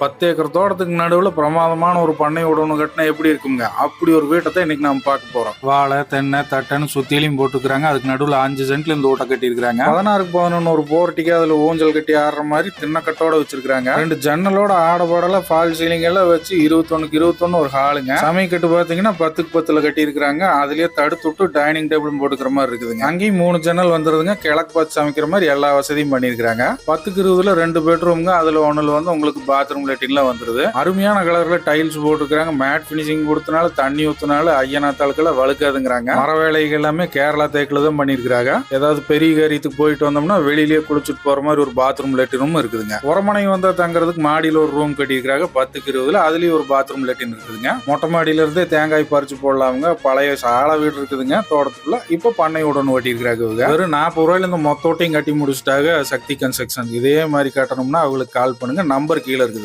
பத்து ஏக்கர் தோட்டத்துக்கு நடுவில் பிரமாதமான ஒரு பண்ணை விடணும் கட்டினா எப்படி இருக்குங்க அப்படி ஒரு வீட்டை தான் இன்னைக்கு நம்ம பார்க்க போறோம். வாழை தென்னை தட்டைன்னு சுத்திலையும் போட்டுக்கிறாங்க அதுக்கு நடுவில் அஞ்சு சென்ட்ல இந்த வீட்டை கட்டியிருக்காங்க பதினாறுக்கு பதினொன்று ஒரு போர்ட்டிக்கு அதுல ஊஞ்சல் கட்டி ஆடுற மாதிரி தின்னக்கட்டோட வச்சிருக்காங்க ரெண்டு ஜன்னலோட ஆடபாடல ஃபால் சீலிங் எல்லாம் வச்சு இருபத்தொன்னுக்கு இருபத்தொன்னு ஒரு ஹாலுங்க. சமைக்கட்டு பாத்தீங்கன்னா பத்துக்கு பத்துல கட்டி இருக்காங்க அதுலயே தடுத்து விட்டு டைனிங் டேபிள் போட்டுக்கிற மாதிரி இருக்குதுங்க. அங்கேயும் மூணு ஜன்னல் வந்துருதுங்க. கிழக்கு பார்த்து சமைக்கிற மாதிரி எல்லா வசதியும் பண்ணியிருக்காங்க பத்துக்கு இருபதுல ரெண்டு பெட்ரூம்ங்க. அதுல ஒண்ணுல வந்து உங்களுக்கு பாத்ரூம் லெட்டின்லாம் வந்துருது. அருமையான கலர்ல டைல்ஸ் போட்டுருக்காங்க மேட் பினிஷிங் கொடுத்தனால தண்ணி ஊத்துனால ஐயனா தாளுக்கெல்லாம் வழுக்காதுங்கிறாங்க. மர வேலைகள் எல்லாமே கேரளா தேக்கில் தான் பண்ணியிருக்கிறாங்க. ஏதாவது பெரிய காரியத்துக்கு போயிட்டு வந்தோம்னா வெளியிலேயே குளிச்சுட்டு போற மாதிரி ஒரு பாத்ரூம் லெட்டினும் இருக்குதுங்க. உரமனை வந்தா தங்குறதுக்கு மாடியில் ஒரு ரூம் கட்டியிருக்காங்க பத்துக்கு இருபதுல அதுலயும் ஒரு பாத்ரூம் லெட்டின் இருக்குதுங்க. மொட்டை மாடியில இருந்தே தேங்காய் பறிச்சு போடலாமுங்க. பழைய சாலை வீடு இருக்குதுங்க. தோட்டத்துக்குள்ள இப்போ பண்ணை உடன் ஓட்டியிருக்கிறாங்க வெறும் நாற்பது ரூபாயில இந்த மொத்தோட்டையும் கட்டி முடிச்சுட்டாங்க. சக்தி கன்ஸ்ட்ரக்ஷன் இதே மாதிரி கட்டணும்னா அவங்களுக்கு கால் பண்ணுங்க. நம்பர் கீழே இருக்குது.